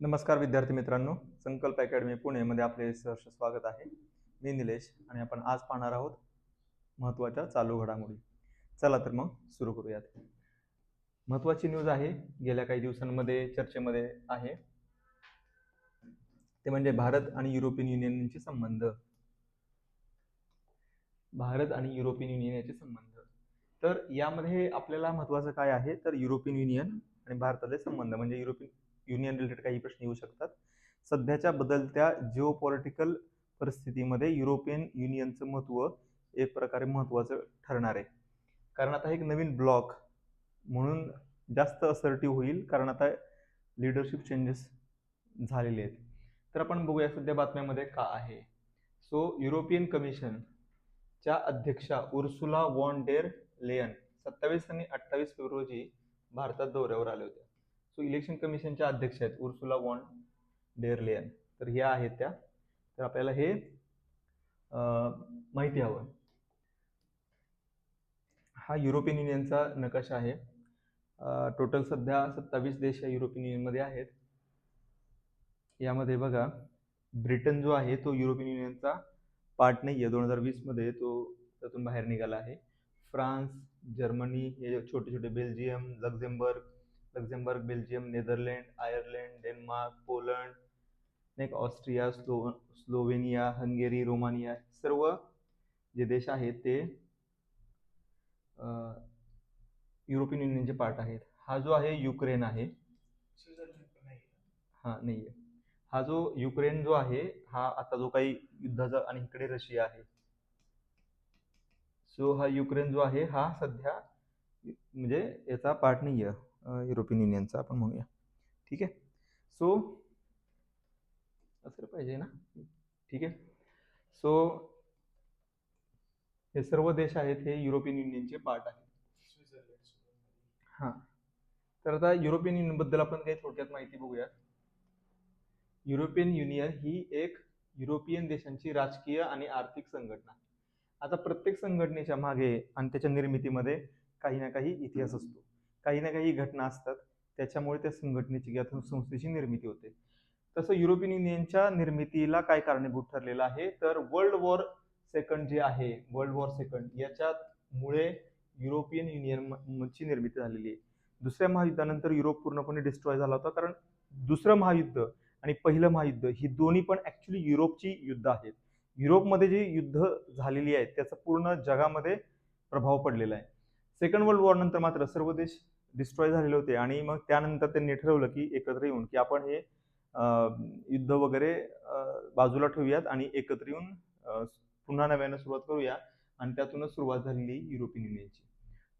नमस्कार विद्यार्थी मित्रांनो संकल्प अकॅडमी पुणेमध्ये आपले सहर्ष स्वागत आहे. मी निलेश आणि आपण आज पाहणार आहोत महत्त्वाच्या चालू घडामोडी. चला तर मग सुरू करूयात. महत्त्वाची न्यूज आहे गेल्या काही दिवसांमध्ये चर्चेमध्ये आहे. ते म्हणजे भारत आणि युरोपियन युनियनचे संबंध. भारत आणि युरोपियन युनियन याचे संबंध. तर यामध्ये आपल्याला महत्त्वाचं काय आहे? तर युरोपियन युनियन आणि भारताचे संबंध म्हणजे युरोपियन युनियन रिलेटेड काही प्रश्न येऊ शकतात. सध्याच्या बदलत्या जिओपॉलिटिकल परिस्थितीमध्ये युरोपियन युनियनचं महत्त्व एक प्रकारे महत्त्वाचं ठरणार आहे. कारण आता एक नवीन ब्लॉक म्हणून जास्त असर्टिव्ह होईल कारण आता लिडरशिप चेंजेस झालेले आहेत. तर आपण बघूया सध्या बातम्यामध्ये का आहे. सो युरोपियन कमिशनच्या अध्यक्षा उर्सुला वॉन डेर लेयन सत्तावीस आणि अठ्ठावीस फेब्रुवारी रोजी भारतात दौऱ्यावर आले होते. सो इलेक्शन कमिशनच्या अध्यक्ष आहेत उर्सुला वॉन डेअरलेयन तर ह्या आहेत त्या. तर आपल्याला हे माहिती हवं. हा युरोपियन युनियनचा नकाशा आहे. टोटल सध्या सत्तावीस देश या युरोपियन युनियनमध्ये आहेत. यामध्ये बघा ब्रिटन जो आहे तो युरोपियन युनियनचा पार्ट नाही आहे. दोन हजार वीसमध्ये तो त्यातून बाहेर निघाला आहे. फ्रान्स जर्मनी हे छोटे छोटे Belgium Luxembourg Luxembourg Belgium Netherland Ireland Denmark Poland नाही Austria slow Slovenia Hungary Romania सर्व जे देश आहेत ते युरोपियन युनियनचे पार्ट आहेत. हा जो आहे युक्रेन आहे. हा नाही हा जो युक्रेन जो आहे हा आता जो काही युद्धाचा आणि इकडे रशिया आहे. सो हा युक्रेन जो आहे हा सध्या म्हणजे याचा पार्ट नाही आहे युरोपियन युनियनचा आपण म्हणूया. ठीक आहे? सो असं पाहिजे ना? ठीक आहे? सो हे सर्व देश आहेत हे युरोपियन युनियनचे पार्ट आहेत. हां. तर आता युरोपियन युनियनबद्दल आपण काही थोडक्यात माहिती बघूया युरोपियन युनियन ही एक युरोपियन देशांची राजकीय आणि आर्थिक संघटना. आता प्रत्येक संघटनेच्या मागे आणि त्याच्या निर्मितीमध्ये काही ना काही इतिहास असतो. काही ना काही घटना असतात. त्याच्यामुळे त्या संघटनेची किंवा संस्थेची निर्मिती होते. तसं युरोपियन युनियनच्या निर्मितीला काय कारणीभूत ठरलेलं आहे? तर वर्ल्ड वॉर सेकंड जे आहे वर्ल्ड वॉर सेकंड याच्यामुळे युरोपियन युनियनची निर्मिती झालेली आहे. दुसऱ्या महायुद्धानंतर युरोप पूर्णपणे डिस्ट्रॉय झाला होता. कारण दुसरं महायुद्ध आणि पहिलं महायुद्ध ही दोन्ही पण ॲक्च्युली युरोपची युद्ध आहेत. युरोपमध्ये जी युद्ध झालेली आहेत त्याचा पूर्ण जगामध्ये प्रभाव पडलेला आहे. सेकंड वर्ल्ड वॉर नंतर मात्र सर्व देश डिस्ट्रॉय झालेले होते. आणि मग त्यानंतर त्यांनी ठरवलं की एकत्र येऊन की आपण हे युद्ध वगैरे बाजूला ठेवूयात आणि एकत्र येऊन पुन्हा नव्यानं सुरुवात करूया. आणि त्यातूनच सुरुवात झालेली युरोपियन युनियनची.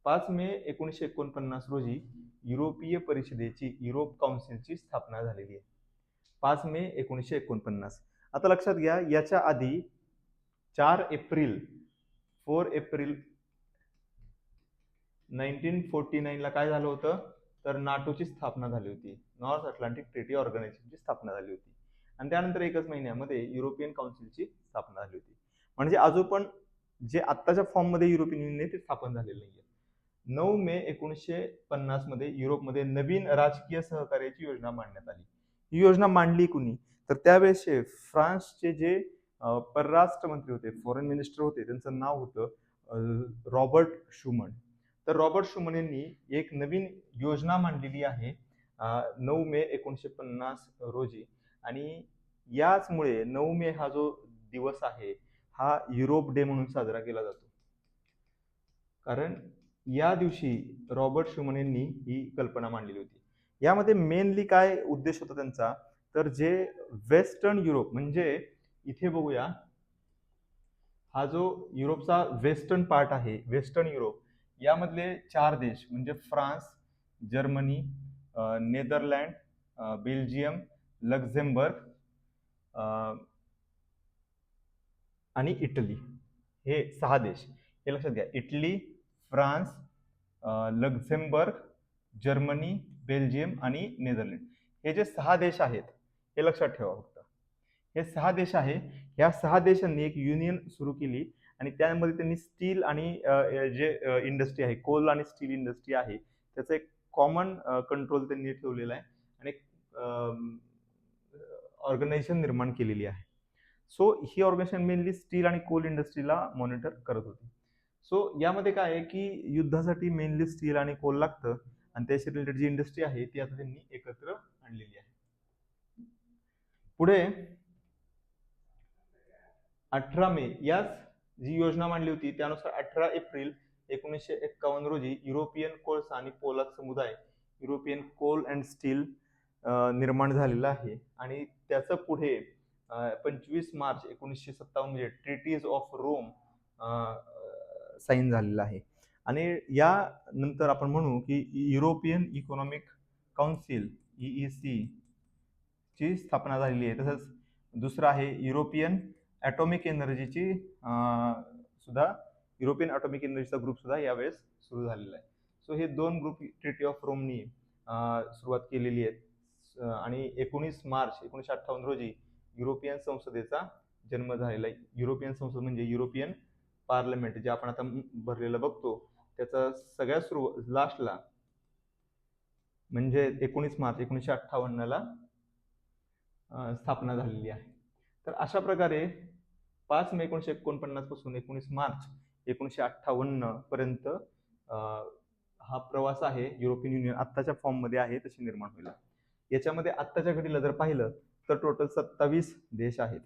पाच मे एकोणीसशे एकोणपन्नास रोजी युरोपीय परिषदेची युरोप काउन्सिलची स्थापना झालेली आहे. पाच मे एकोणीसशे एकोणपन्नास. आता लक्षात घ्या याच्या आधी चार April four April nineteen forty नाईनला काय झालं होतं? तर नाटोची स्थापना झाली होती. नॉर्थ अटलांटिक ट्रिटी ऑर्गनायझेशनची स्थापना झाली होती. आणि त्यानंतर एकच महिन्यामध्ये युरोपियन काउन्सिलची स्थापना झाली होती. म्हणजे अजून पण जे आत्ताच्या फॉर्ममध्ये युरोपियन युनियन आहे ते स्थापन झालेलं नाही आहे नऊ मे एकोणीसशे पन्नासमध्ये युरोपमध्ये नवीन राजकीय सहकार्याची योजना मांडण्यात आली. ही योजना मांडली कुणी? तर त्यावेळेसचे फ्रान्सचे जे परराष्ट्र मंत्री होते फॉरेन मिनिस्टर होते त्यांचं नाव होतं रॉबर्ट शुमन. तर रॉबर्ट शुमन यांनी एक नवीन योजना मांडलेली आहे नऊ मे एकोणीसशे पन्नास रोजी. आणि याचमुळे नऊ मे हा जो दिवस आहे हा युरोप डे म्हणून साजरा केला जातो. कारण या दिवशी रॉबर्ट शुमन यांनी ही कल्पना मांडलेली होती. यामध्ये मेनली काय उद्देश होता त्यांचा? तर जे वेस्टर्न युरोप म्हणजे इथे बघूया. हा जो युरोपचा वेस्टर्न पार्ट आहे वेस्टर्न युरोप यामधले चार देश म्हणजे France Germany Netherland Belgium Luxembourg आणि इटली. हे सहा देश. हे लक्षात घ्या. Italy France Luxembourg Germany Belgium आणि नेदरलँड. हे जे सहा देश आहेत हे लक्षात ठेवा फक्त. हे सहा देश आहे. ह्या सहा देशांनी एक युनियन सुरू केली. आणि त्यामध्ये त्यांनी स्टील आणि जे इंडस्ट्री आहे कोल आणि स्टील इंडस्ट्री आहे त्याचं एक कॉमन कंट्रोल त्यांनी ठेवलेला आहे आणि ऑर्गनायझेशन निर्माण केलेली आहे. सो ही ऑर्गनायझेशन मेनली स्टील आणि कोल इंडस्ट्रीला मॉनिटर करत होती. सो यामध्ये काय आहे की युद्धासाठी मेनली स्टील आणि कोल लागतं आणि त्याशी रिलेटेड जी इंडस्ट्री आहे ती आता त्यांनी एकत्र आणलेली आहे. पुढे अठरा मे याच जी योजना मांडली होती त्यानुसार अठरा एप्रिल एकोणीसशे एक्कावन्न रोजी युरोपियन कोळसा आणि पोलाद समुदाय युरोपियन कोल अँड स्टील निर्माण झालेला आहे. आणि त्याचं पुढे पंचवीस मार्च एकोणीसशे सत्तावन्न म्हणजे ट्रिटीज ऑफ रोम साईन झालेला आहे. आणि या नंतर आपण म्हणू की European economic council E C ची स्थापना झालेली आहे. तसंच दुसरं आहे युरोपियन ॲटॉमिक एनर्जीची सुद्धा युरोपियन ॲटॉमिक एनर्जीचा ग्रुपसुद्धा यावेळेस सुरू झालेला आहे. सो हे दोन ग्रुप ट्रिटी ऑफ रोमनी सुरुवात केलेली आहे आणि एकोणीस मार्च एकोणीसशे अठ्ठावन्न रोजी युरोपियन संसदेचा जन्म झालेला आहे. युरोपियन संसद म्हणजे युरोपियन पार्लमेंट जे आपण आता भरलेलं बघतो त्याचा सगळ्या सुरू लास्टला म्हणजे एकोणीस मार्च एकोणीसशे अठ्ठावन्नला स्थापना झालेली आहे. तर अशा प्रकारे पाच मे एकोणीसशे एकोणपन्नासपासून एकोणीस मार्च एकोणीसशे अठ्ठावन्न पर्यंत हा प्रवास आहे युरोपियन युनियन आत्ताच्या फॉर्ममध्ये आहे तशी निर्माण होईल. याच्यामध्ये आत्ताच्या घडीला जर पाहिलं तर टोटल सत्तावीस देश आहेत.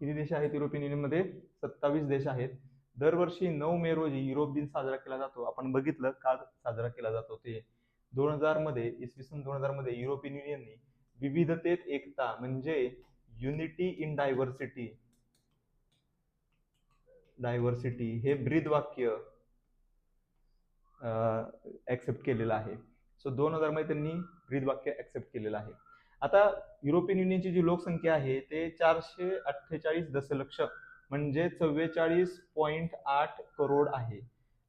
किती देश आहेत युरोपियन युनियनमध्ये सत्तावीस देश आहेत. दरवर्षी नऊ मे रोजी युरोप दिन साजरा केला जातो. आपण बघितलं का साजरा केला जातो ते. दोन हजारमध्ये इसवी सन दोन हजारमध्ये युरोपियन युनियनने विविधतेत एकता म्हणजे युनिटी इन डायव्हर्सिटी. डायव्हर्सिटी हे ब्रीद वाक्य ऍक्सेप्ट केलेलं आहे. सो दोन हजारमध्ये त्यांनी ब्रीद वाक्य ऍक्सेप्ट केलेलं आहे. आता युरोपियन युनियनची जी लोकसंख्या आहे ते चारशे अठ्ठेचाळीस दशलक्ष म्हणजे चव्वेचाळीस पॉईंट आठ करोड आहे.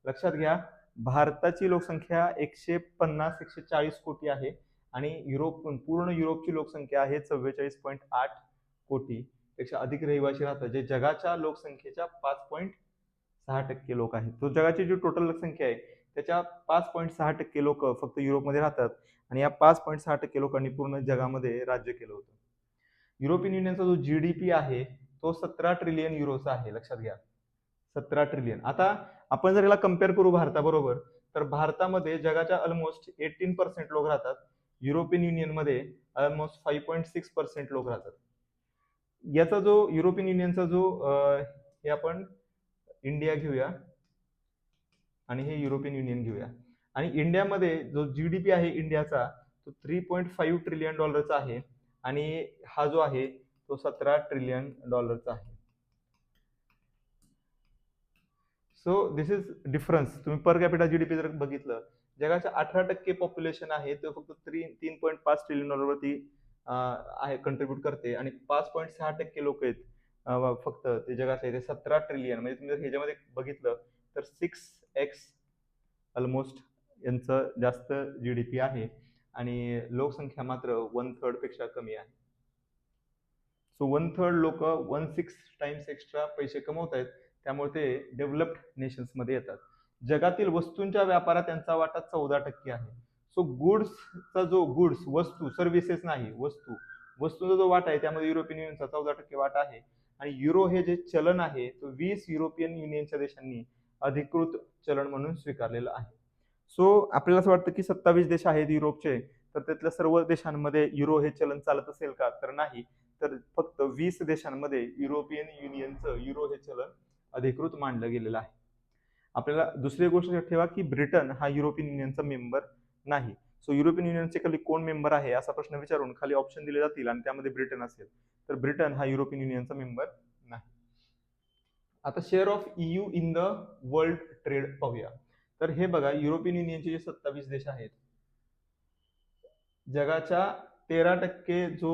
लक्षात घ्या भारताची लोकसंख्या एकशे पन्नास एकशे चाळीस कोटी आहे आणि युरोप पूर्ण युरोपची लोकसंख्या आहे चव्वेचाळीस पॉईंट आठ कोटी पेक्षा अधिक रहिवासी राहतात जे जगाच्या लोकसंख्येच्या पाच पॉईंट सहा टक्के लोक आहेत. तो जगाची जी टोटल लोकसंख्या आहे त्याच्या पाच पॉईंट सहा टक्के लोक फक्त युरोपमध्ये राहतात आणि या पाच पॉईंट सहा टक्के लोकांनी पूर्ण जगामध्ये राज्य केलं होतं. युरोपियन युनियनचा जो जी डी पी आहे तो सतरा ट्रिलियन युरोचा आहे लक्षात घ्या. सतरा ट्रिलियन आता आपण जर याला कंपेअर करू भारताबरोबर तर भारतामध्ये जगाच्या ऑलमोस्ट एटीन पर्सेंट लोक राहतात. युरोपियन युनियनमध्ये almost five point six percent लोक राहतात. याचा जो युरोपियन युनियनचा जो हे आपण इंडिया घेऊया आणि हे युरोपियन युनियन घेऊया. आणि इंडियामध्ये जो जी डी पी आहे इंडियाचा तो थ्री पॉईंट फाईव्ह ट्रिलियन डॉलरचा आहे आणि हा जो आहे तो सतरा ट्रिलियन डॉलरचा आहे. सो दिस इज डिफरन्स तुम्ही पर कॅपिटा पी जर बघितलं जगाच्या अठरा टक्के पॉप्युलेशन आहे ते फक्त थ्री तीन पॉईंट पाच ट्रिलियन डॉलरवरती आहे कंट्रीब्यूट करते. आणि पाच पॉईंट सहा टक्के लोक आहेत फक्त ते जगाचे ते सतरा ट्रिलियन म्हणजे तुम्ही जर ह्याच्यामध्ये बघितलं तर सिक्स एक्स ऑलमोस्ट यांचं जास्त जी डी पी आहे. आणि लोकसंख्या मात्र वन थर्डपेक्षा कमी आहे. सो वन थर्ड लोक वन सिक्स टाइम्स एक्स्ट्रा पैसे कमवत आहेत. त्यामुळे ते डेव्हलप्ड नेशन्समध्ये येतात. जगातील वस्तूंच्या व्यापारात त्यांचा वाटा चौदा टक्के आहे. सो गुड्सचा जो गुड्स वस्तू सर्व्हिसेस नाही वस्तू. वस्तूचा जो वाटा आहे त्यामध्ये युरोपियन युनियनचा चौदा टक्के वाटा आहे. आणि युरो हे जे चलन आहे तो वीस युरोपियन युनियनच्या देशांनी अधिकृत चलन म्हणून स्वीकारलेलं आहे. सो आपल्याला असं वाटतं की सत्तावीस देश आहेत युरोपचे तर त्यातल्या सर्व देशांमध्ये युरो हे चलन चालत असेल का? तर नाही. तर फक्त वीस देशांमध्ये युरोपियन युनियनचं युरो हे चलन अधिकृत मांडलं गेलेलं आहे. आपल्याला दुसरी गोष्ट ठेवा की ब्रिटन हा युरोपियन युनियनचा मेंबर नाही. सो युरोपियन युनियनचे खाली कोण मेंबर आहे असा प्रश्न विचारून खाली ऑप्शन दिले जातील आणि त्यामध्ये ब्रिटन असेल. तर ब्रिटन हा युरोपियन युनियनचा मेंबर नाही. आता share of EU in the world trade पाहूया. तर हे बघा युरोपियन युनियनचे जे सत्तावीस देश आहेत जगाच्या तेरा टक्के जो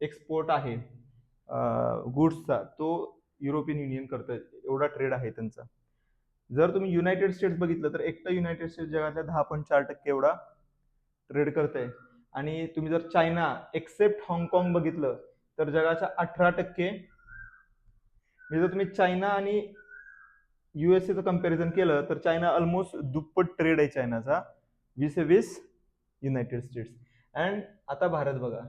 एक्सपोर्ट आहे गुड्सचा तो युरोपियन युनियन करतं एवढा ट्रेड आहे त्यांचा. जर तुम्ही युनायटेड स्टेट्स बघितलं तर एकटा युनायटेड स्टेट्स जगातल्या दहा पॉईंट चार टक्के एवढा ट्रेड करते आणि तुम्ही जर चायना एक्सेप्ट हाँगकाँग बघितलं तर जगाच्या अठरा टक्के म्हणजे जर तुम्ही चायना आणि युएसएचं कंपॅरिझन केलं तर चायना ऑलमोस्ट दुप्पट ट्रेड आहे चायनाचा वीस वीस युनायटेड स्टेट्स अँड आता भारत बघा.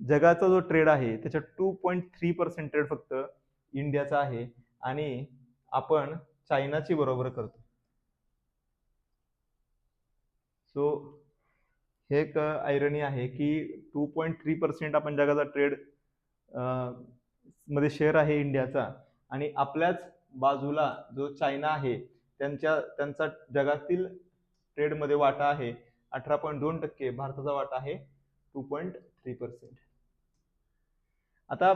जगाचा जो ट्रेड आहे त्याच्या two point three percent trade फक्त इंडियाचा आहे. आणि आपण चायनाची बरोबर करतो. सो हे एक आयरणी आहे की टू पॉईंट थ्री पर्सेंट आपण जगाचा ट्रेडमध्ये शेअर आहे इंडियाचा आणि आपल्याच बाजूला जो चायना आहे त्यांच्या त्यांचा जगातील ट्रेडमध्ये वाटा आहे अठरा पॉईंट दोन टक्के भारताचा वाटा आहे टू पॉईंट थ्री पर्सेंट आता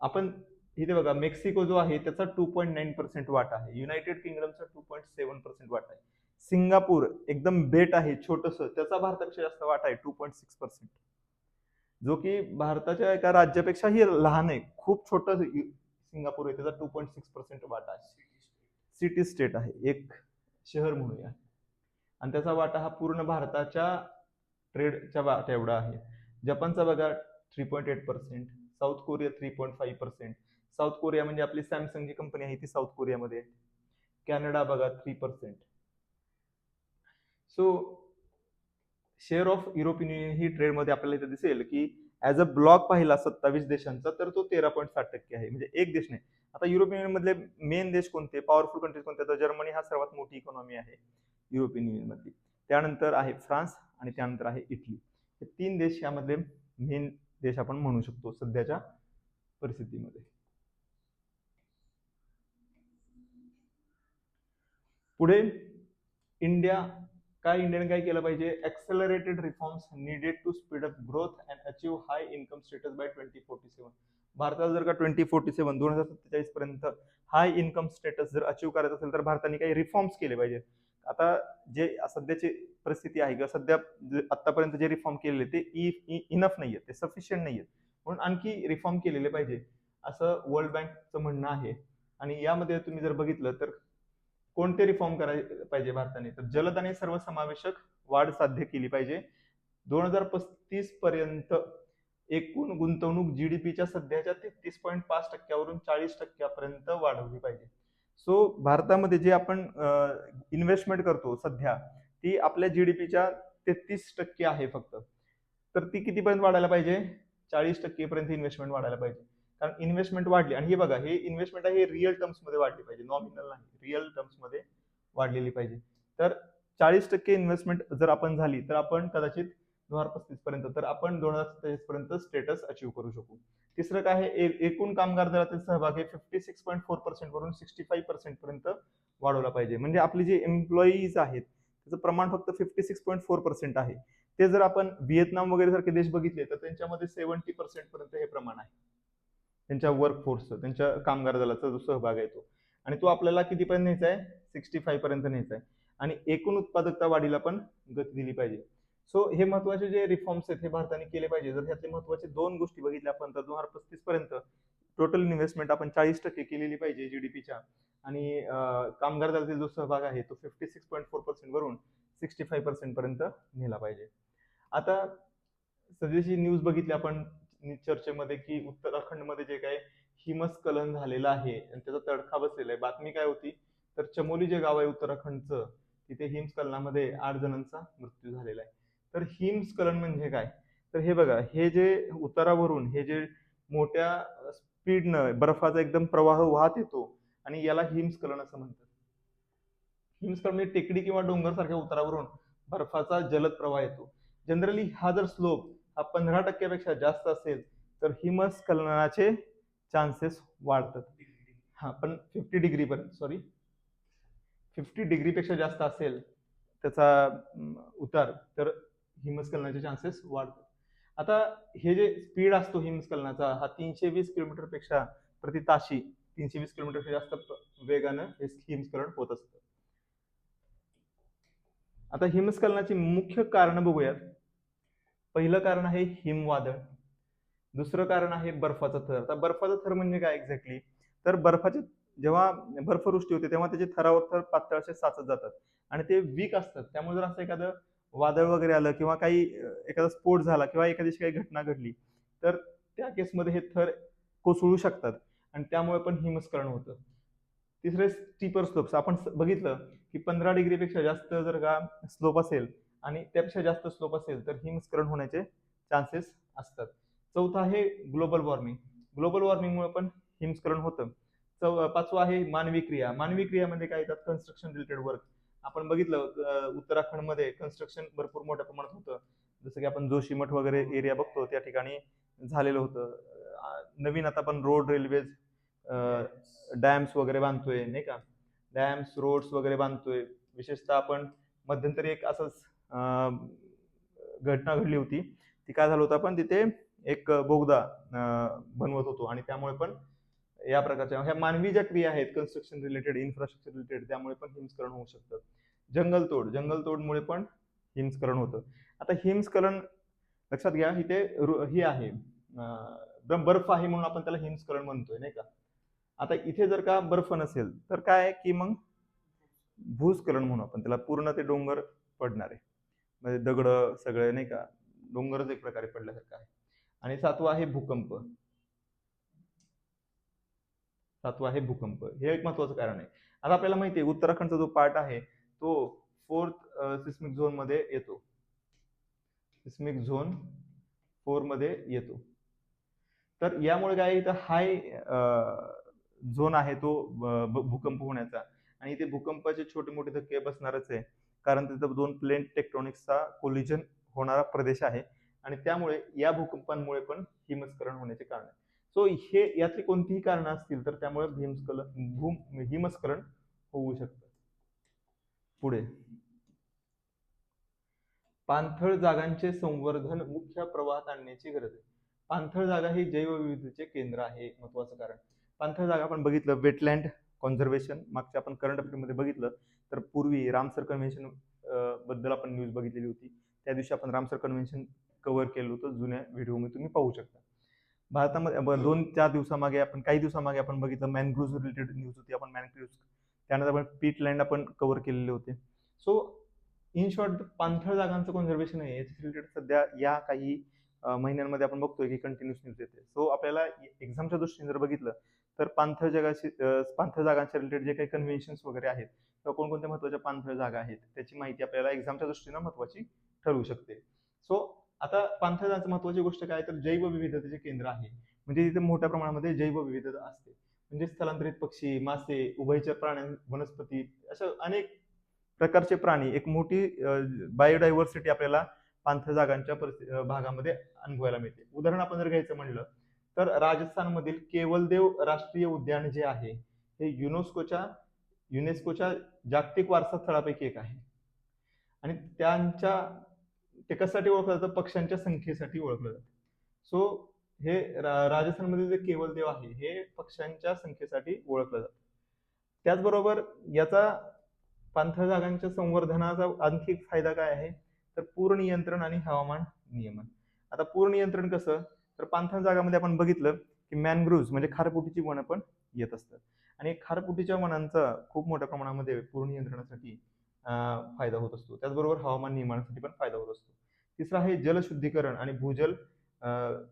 आपण इथे बघा मेक्सिको जो आहे त्याचा टू पॉईंट नाईन पर्सेंट वाटा आहे. युनायटेड किंगडमचा टू पॉईंट सेव्हन पर्सेंट वाट आहे. सिंगापूर एकदम बेट आहे छोटस. त्याचा भारतापेक्षा जास्त वाटा आहे टू पॉईंट सिक्स पर्सेंट जो की भारताच्या एका राज्यापेक्षाही लहान आहे. खूप छोट सिंगापूर आहे त्याचा टू पॉईंट सिक्स पर्सेंट वाटा आहे. सिटी स्टेट आहे. एक शहर म्हणूया आणि त्याचा वाटा हा पूर्ण भारताच्या ट्रेडच्या वाटा एवढा आहे. जपानचा बघा three point eight percent South Korea three point five percent South Korea म्हणजे आपली सॅमसंग जी कंपनी आहे ती साऊथ कोरियामध्ये आहे. कॅनडा बघा three percent so share of European Union ही ट्रेडमध्ये आपल्याला इथे दिसेल की ॲज अ ब्लॉक पाहिला सत्तावीस देशांचा तर तो तेरा पॉईंट साठ टक्के आहे. म्हणजे एक देश नाही. आता युरोपियन युनियनमधले मेन देश कोणते? पॉवरफुल कंट्रीज कोणते? तर जर्मनी हा सर्वात मोठी इकॉनॉमी आहे युरोपियन युनियनमधली त्यानंतर आहे फ्रान्स आणि त्यानंतर आहे इटली हे तीन देश यामधले मेन देश आपण म्हणू शकतो सध्याच्या परिस्थितीमध्ये. पुढे इंडिया काय इंडियन काय केलं पाहिजे? Accelerated reforms needed to speed up growth and achieve high income status by twenty forty seven भारताला जर का ट्वेंटी फोर्टी सेव्हन दोन हजार सत्तेचाळीस पर्यंत हाय इन्कम स्टेटस जर अचीव करायचं असेल तर भारताने काही रिफॉर्म्स केले पाहिजे आता जे सध्याची परिस्थिती आहे किंवा सध्या आतापर्यंत जे रिफॉर्म केलेले ते इनफ नाही आहेत ते सफिशियंट नाही आहेत म्हणून आणखी रिफॉर्म केलेले पाहिजे असं वर्ल्ड बँकचं म्हणणं आहे. आणि यामध्ये तुम्ही जर बघितलं तर कोणते रिफॉर्म करायला पाहिजे भारताने? तर जलद आणि सर्वसमावेशक वाढ साध्य केली पाहिजे. दोन हजार पस्तीस पर्यंत एकूण गुंतवणूक जी डी पीच्या सध्याच्या तेहतीस पॉईंट पाच टक्क्यावरून चाळीस टक्क्यापर्यंत वाढवली पाहिजे. सो भारतामध्ये जे आपण इन्व्हेस्टमेंट करतो सध्या ती आपल्या जीडीपीच्या तेहतीस टक्के आहे फक्त. तर ती कितीपर्यंत वाढायला पाहिजे? चाळीस टक्केपर्यंत इन्व्हेस्टमेंट वाढायला पाहिजे. कारण इन्व्हेस्टमेंट वाढली आणि हे बघा हे इन्व्हेस्टमेंट आहे हे रिअल टर्म्समध्ये वाढली पाहिजे. नॉमिनल नाही रिअल टर्म्समध्ये वाढलेली पाहिजे. तर चाळीस टक्के इन्व्हेस्टमेंट जर आपण झाली तर आपण कदाचित दोन हजार पस्तीस पर्यंत तर आपण दोन हजार सत्तावीस पर्यंत स्टेटस अचीव करू शकू. तिसरं काय आहे? एकूण कामगार दरातील सहभाग हे fifty six point four percent वरून सिक्स्टी फाईव्ह पर्सेंट पर्यंत वाढवला पाहिजे. म्हणजे आपली जे एम्प्लॉईज आहेत त्याचं प्रमाण फक्त fifty six point four percent आहे. ते जर आपण व्हिएतनाम वगैरे सारखे देश बघितले तर त्यांच्यामध्ये सेव्हन्टी पर्सेंट पर्यंत हे प्रमाण आहे. त्यांच्या वर्क फोर्सचं त्यांच्या कामगार दलाचा जो सहभाग आहे तो. आणि तो आपल्याला कितीपर्यंत न्यायचा आहे? सिक्स्टी फाईव्ह पर्यंत न्यायचा आहे. आणि एकूण उत्पादकता वाढीला पण गती दिली पाहिजे. सो हे महत्त्वाचे जे रिफॉर्म्स आहेत हे भारताने केले पाहिजे. जर ह्याचे महत्त्वाचे दोन गोष्टी बघितल्या आपण तर दोन हजार पस्तीस पर्यंत टोटल इन्व्हेस्टमेंट आपण चाळीस टक्के केलेली पाहिजे जीडीपीच्या आणि कामगार दलातील जो सहभाग आहे तो fifty six point four percent वरून सिक्स्टी फाईव्ह पर्सेंट पर्यंत नेला पाहिजे. आता सध्याची न्यूज बघितली आपण चर्चेमध्ये की उत्तराखंडमध्ये जे काय हिमस्खलन झालेलं आहे आणि त्याचा तडखा बसलेला आहे. बातमी काय होती? तर चमोली जे गाव आहे उत्तराखंडचं तिथे हिमस्खलनामध्ये आठ जणांचा मृत्यू झालेला आहे. तर हिमस्खलन म्हणजे काय? तर हे बघा हे जे उतारावरून हे जे मोठ्या स्पीडनं बर्फाचा एकदम प्रवाह वाहत येतो आणि याला हिमस्खलन असं म्हणतात. हिमस्खलन म्हणजे टेकडी किंवा डोंगर सारख्या उतारावरून बर्फाचा जलद प्रवाह येतो. जनरली हा जर स्लोप हा पंधरा टक्क्यापेक्षा जास्त असेल तर हिमस्खलनाचे चान्सेस वाढतात. हा पण फिफ्टी डिग्री पर्यंत सॉरी फिफ्टी डिग्रीपेक्षा जास्त असेल त्याचा उतार तर हिमस्खलनाचे चान्सेस वाढतात. आता हे जे स्पीड असतो हिमस्खलनाचा हा तीनशे वीस किलोमीटरपेक्षा प्रति ताशी तीनशे वीस किलोमीटर जास्त वेगानं हे हिमस्खलन होत असतं. आता हिमस्खलनाची मुख्य कारण बघूयात. पहिलं कारण आहे हिमवादळ. दुसरं कारण आहे बर्फाचा थर. आता बर्फाचा थर म्हणजे काय एक्झॅक्टली तर बर्फाचे जेव्हा बर्फवृष्टी होते तेव्हा त्याचे थरावर थर पातळ असे साचत जातात. आणि ते वीक असतात. त्यामुळे जर असं एखादं वादळ वगैरे आलं किंवा काही एखादा स्फोट झाला किंवा एखादीशी काही घटना घडली तर त्या केसमध्ये हे थर कोसळू शकतात आणि त्यामुळे पण हिमस्खलन होतं. तिसरे स्टीपर स्लोप्स आपण बघितलं की पंधरा डिग्रीपेक्षा जास्त जर का स्लोप असेल आणि त्यापेक्षा जास्त स्लोप असेल तर हिमस्खलन होण्याचे चान्सेस असतात. चौथा आहे ग्लोबल वॉर्मिंग. ग्लोबल वॉर्मिंगमुळे पण हिमस्खलन होतं. चौ पाचवा आहे मानवी क्रिया. मानवी क्रियामध्ये काय येतात? Construction related work. आपण बघितलं उत्तराखंडमध्ये कन्स्ट्रक्शन भरपूर मोठ्या प्रमाणात होतं. जसं की आपण जोशीमठ वगैरे एरिया बघतो त्या ठिकाणी झालेलं होतं. नवीन आता आपण रोड रेल्वेज डॅम्स वगैरे बांधतोय नाही का? डॅम्स रोड्स वगैरे बांधतोय. विशेषतः आपण मध्यंतरी एक असंच घटना घडली होती. ती काय झालं होतं आपण तिथे एक बोगदा बनवत होतो. आणि त्यामुळे पण या प्रकारच्या ह्या मानवी ज्या क्रिया आहेत कन्स्ट्रक्शन रिलेटेड इन्फ्रास्ट्रक्चर रिलेटेड त्यामुळे पण हिमस्खलन होऊ शकतं. जंगलतोड जंगलतोडमुळे पण हिमस्खलन होतं. आता हिमस्खलन लक्षात घ्या इथे ही आहे. बर्फ आहे म्हणून आपण त्याला हिमस्खलन म्हणतोय नाही का? आता इथे जर का बर्फ नसेल तर काय आहे की मग भूस्खलन म्हणून आपण त्याला पूर्ण ते डोंगर पडणार आहे. म्हणजे दगड सगळे नाही का? डोंगरच एक प्रकारे पडल्यासारखं आहे. आणि सातवा आहे भूकंप. सातवा आहे भूकंप. हे एक महत्वाचं कारण आहे. आता आपल्याला माहिती आहे उत्तराखंडचा जो पार्ट आहे तो फोर्थ सिस्मिक झोनमध्ये येतो. सिस्मिक झोन फोरमध्ये येतो. तर यामुळे काय इथं हाय झोन आहे तो भूकंप होण्याचा. आणि इथे भूकंपाचे छोटे मोठे धक्के बसणारच आहे. कारण तिथं दोन प्लेन टेक्ट्रॉनिक्सचा कोलिजन होणारा प्रदेश आहे. आणि त्यामुळे या भूकंपांमुळे पण हिमस्खलन होण्याचे कारण आहे. सो हे यातली कोणतीही कारणं असतील तर त्यामुळे हिमस्खलन भूम हिमस्खलन होऊ शकतं. पुढे. पाणथळ जागांचे संवर्धन मुख्य प्रवाहात आणण्याची गरज आहे. पाणथळ जागा ही जैवविविधतेचे केंद्र आहे महत्वाचं कारण. पाणथळ जागा आपण बघितलं वेटलँड कॉन्झर्वेशन मागच्या आपण करंट अफेअरमध्ये बघितलं तर पूर्वी रामसर कन्व्हेन्शनबद्दल आपण न्यूज बघितलेली होती. त्या दिवशी आपण रामसर कन्व्हेन्शन कव्हर केलं होतं जुन्या व्हिडिओमध्ये तुम्ही पाहू शकता. भारतामध्ये दोन चार दिवसामागे आपण काही दिवसामागे आपण बघितलं मॅनग्रुव्ह रिलेटेड न्यूज होती आपण मॅनग्रुव्ह त्यानंतर आपण पीट लँड आपण कव्हर केलेले होते. सो इन शॉर्ट पाणथळ जागांचं कॉन्झर्वेशन आहे याच्या रिलेटेड सध्या या काही महिन्यांमध्ये आपण बघतोय की कंटिन्युअस न्यूज येते. सो आपल्याला एक्झामच्या दृष्टीने जर बघितलं तर पाणथळ जगाशी पाणथळ जागांच्या रिलेटेड जे काही कन्व्हेन्शन्स वगैरे आहेत किंवा कोणकोणत्या महत्त्वाच्या पाणथळ जागा आहेत त्याची माहिती आपल्याला एक्झामच्या दृष्टीनं महत्वाची ठरू शकते. सो आता पाणथळ जागांचं महत्वाची गोष्ट काय? तर जैवविविधतेचे केंद्र आहे. म्हणजे तिथे मोठ्या प्रमाणामध्ये जैवविविधता असते. म्हणजे स्थलांतरित पक्षी मासे उभयचर प्राणी वनस्पती अशा अनेक प्रकारचे प्राणी एक मोठी बायोडायव्हर्सिटी आपल्याला पाणथळ जागांच्या भागामध्ये अनुभवायला मिळते. उदाहरण आपण जर घ्यायचं म्हणलं तर राजस्थानमधील केवलदेव राष्ट्रीय उद्यान जे आहे हे युनेस्कोच्या युनेस्कोच्या जागतिक वारसा स्थळापैकी एक आहे. आणि त्यांच्या ते कशासाठी ओळखलं जातं? पक्ष्यांच्या संख्येसाठी ओळखलं जातं. सो हे रा- जे जे केवलदेव आहे हे पक्ष्यांच्या संख्येसाठी ओळखलं जातं. त्याचबरोबर याचा पाणथळ जागांच्या संवर्धनाचा आणखी एक फायदा काय आहे? तर पूर नियंत्रण आणि हवामान नियमन. आता पूर नियंत्रण कसं? तर पाणथळ जागामध्ये आपण बघितलं की मॅनग्रुव्ज म्हणजे खारपुटीची वनं पण येत असतात. आणि खारपुटीच्या वनांचा खूप मोठ्या प्रमाणामध्ये पूर नियंत्रणासाठी फायदा होत असतो. त्याचबरोबर हवामान नियमनासाठी पण फायदा होत असतो. तिसरा आहे जलशुद्धीकरण आणि भूजल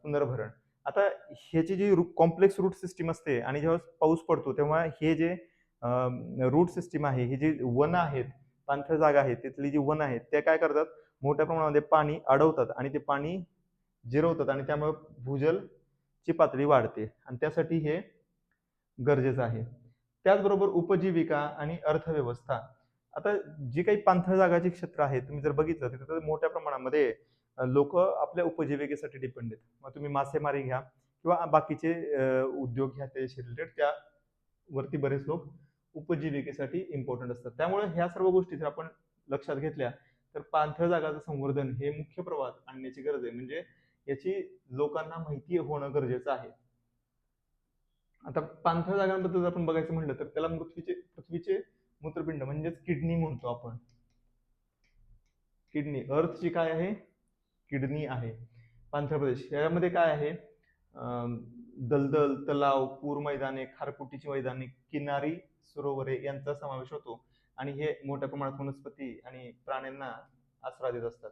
पुनर्भरण. आता ह्याची जी रू कॉम्प्लेक्स रूट सिस्टीम असते आणि जेव्हा पाऊस पडतो तेव्हा हे जे रूट सिस्टीम आहे हे जे वन आहेत पाणथळ जागा आहेत तिथली जी वन आहेत त्या काय करतात? मोठ्या प्रमाणामध्ये पाणी अडवतात आणि ते पाणी जिरवतात आणि त्यामुळे भूजलची पातळी वाढते आणि त्यासाठी हे गरजेचं आहे. त्याचबरोबर उपजीविका आणि अर्थव्यवस्था. आता जी काही पाणथळ जागाची क्षेत्र आहेत तुम्ही जर बघितलं तर मोठ्या प्रमाणामध्ये लोक आपल्या उपजीविकेसाठी डिपेंड आहेत. मग तुम्ही मासेमारी घ्या किंवा बाकीचे उद्योग घ्या त्याच्याशी रिलेटेड त्यावरती बरेच लोक उपजीविकेसाठी इम्पॉर्टंट असतात. त्यामुळे ह्या सर्व गोष्टी जर आपण लक्षात घेतल्या तर पाणथळ जागाचं संवर्धन हे मुख्य प्रवाहात आणण्याची गरज आहे. म्हणजे याची लोकांना माहिती होणं गरजेचं आहे. आता पाणथळ जागांबद्दल जर आपण बघायचं म्हटलं तर त्याला पृथ्वीचे पृथ्वीचे मूत्रपिंड म्हणजेच किडनी म्हणतो आपण. किडनी अर्थची काय आहे? किडनी आहे. पाणथळ प्रदेश. यामध्ये काय आहे? दलदल तलाव पूर मैदाने खारपुटीची मैदाने किनारी सरोवरे यांचा समावेश होतो. आणि हे मोठ्या प्रमाणात वनस्पती आणि प्राण्यांना आसरा देत असतात.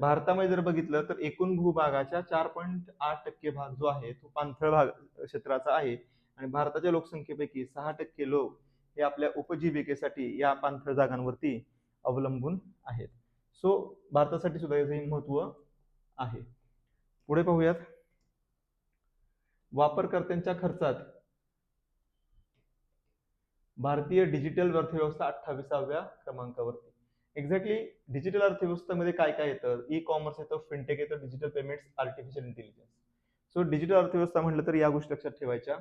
भारतामध्ये जर बघितलं तर एकूण भूभागाच्या चार पॉईंट आठ टक्के भाग जो आहे तो पाणथळ भाग क्षेत्राचा आहे. आणि भारताच्या लोकसंख्येपैकी सहा टक्के लोक हे आपल्या उपजीविकेसाठी या पाणथळ जागांवरती अवलंबून आहेत. सो भारतासाठी सुद्धा याचे महत्त्व आहे. पुढे पाहूयात. वापरकर्त्यांच्या खर्चात भारतीय डिजिटल अर्थव्यवस्था अठ्ठावीसाव्या क्रमांकावरती. एक्झॅक्टली डिजिटल अर्थव्यवस्थेमध्ये काय काय येतं? ई कॉमर्स येतं फिनटेक येतं digital payments artificial intelligence so digital अर्थव्यवस्था म्हटलं तर या गोष्टी लक्षात ठेवायच्या.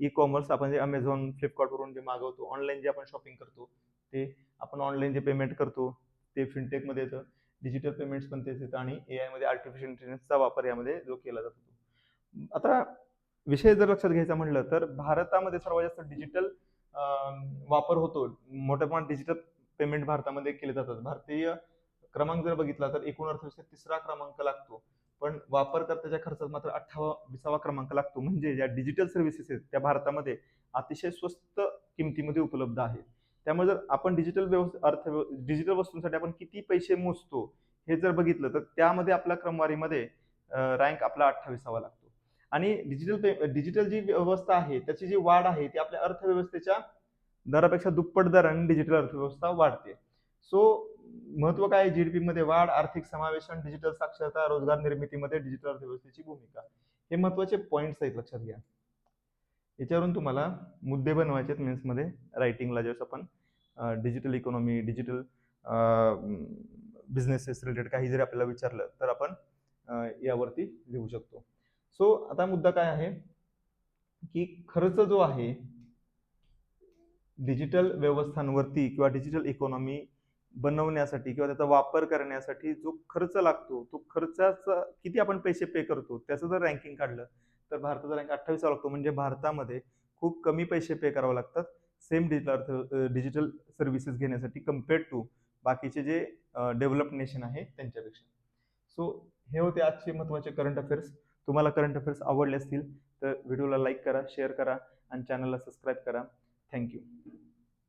ई कॉमर्स आपण जे अमेझॉन फ्लिपकार्टवरून जे मागवतो ऑनलाईन जे आपण शॉपिंग करतो ते आपण ऑनलाईन जे पेमेंट करतो ते फिनटेकमध्ये येतं. डिजिटल पेमेंट्स पण तेच येतं आणि ए आयमध्ये आर्टिफिशियल इंटेलिजन्सचा वापर यामध्ये जो केला जातो आता विषय जर लक्षात घ्यायचा म्हटलं तर भारतामध्ये सर्वात जास्त डिजिटल वापर होतो. मोठ्या प्रमाणात डिजिटल पेमेंट भारतामध्ये केले जातात. भारतीय क्रमांक जर बघितला तर एकूण अर्थव्यवस्थेत तिसरा क्रमांक लागतो. पण वापरकर्त्याच्या खर्चात मात्र अठ्ठावा विसावा क्रमांक लागतो. म्हणजे ज्या डिजिटल सर्व्हिसेस आहेत त्या भारतामध्ये अतिशय स्वस्त किमतीमध्ये उपलब्ध आहेत. त्यामुळे जर आपण डिजिटल व्यवस्था अर्थ डिजिटल वस्तूंसाठी आपण किती पैसे मोजतो हे जर बघितलं तर त्यामध्ये आपल्या क्रमवारीमध्ये रँक आपला अठ्ठावीसावा लागतो. आणि डिजिटल पे डिजिटल जी व्यवस्था आहे त्याची जी वाढ आहे ती आपल्या अर्थव्यवस्थेच्या दरापेक्षा दुप्पट दराने डिजिटल अर्थव्यवस्था वाढते. सो महत्त्व काय जी डी मध्ये वाढ आर्थिक समावेशन डिजिटल साक्षरता रोजगार निर्मितीमध्ये डिजिटल अर्थव्यवस्थेची भूमिका. हे महत्त्वाचे पॉईंट्स आहेत लक्षात घ्या. याच्यावरून तुम्हाला मुद्दे बनवायचे आहेत मेन्समध्ये रायटिंगला ज्यावेळेस आपण digital economy digital businesses related काही जरी आपल्याला विचारलं तर आपण यावरती लिहू शकतो. सो आता मुद्दा काय आहे? की खर्च जो आहे डिजिटल व्यवस्थांवरती किंवा डिजिटल इकॉनॉमी बनवण्यासाठी किंवा त्याचा वापर करण्यासाठी जो खर्च लागतो तो खर्चाचा किती आपण पैसे पे करतो त्याचं जर रँकिंग काढलं तर भारताचा रँक अठ्ठावीसा लागतो. म्हणजे भारतामध्ये खूप कमी पैसे पे करावे लागतात. सेम डिजिटल अर्थ डिजिटल सर्व्हिसेस घेण्यासाठी कम्पेअर्ड टू बाकीचे जे डेव्हलप्ड नेशन आहे त्यांच्यापेक्षा. सो हे होते आजचे महत्त्वाचे करंट अफेअर्स तुम्हाला करंट अफेअर्स आवडले असतील तर व्हिडिओला लाईक करा शेअर करा आणि चॅनलला सबस्क्राईब करा. थँक्यू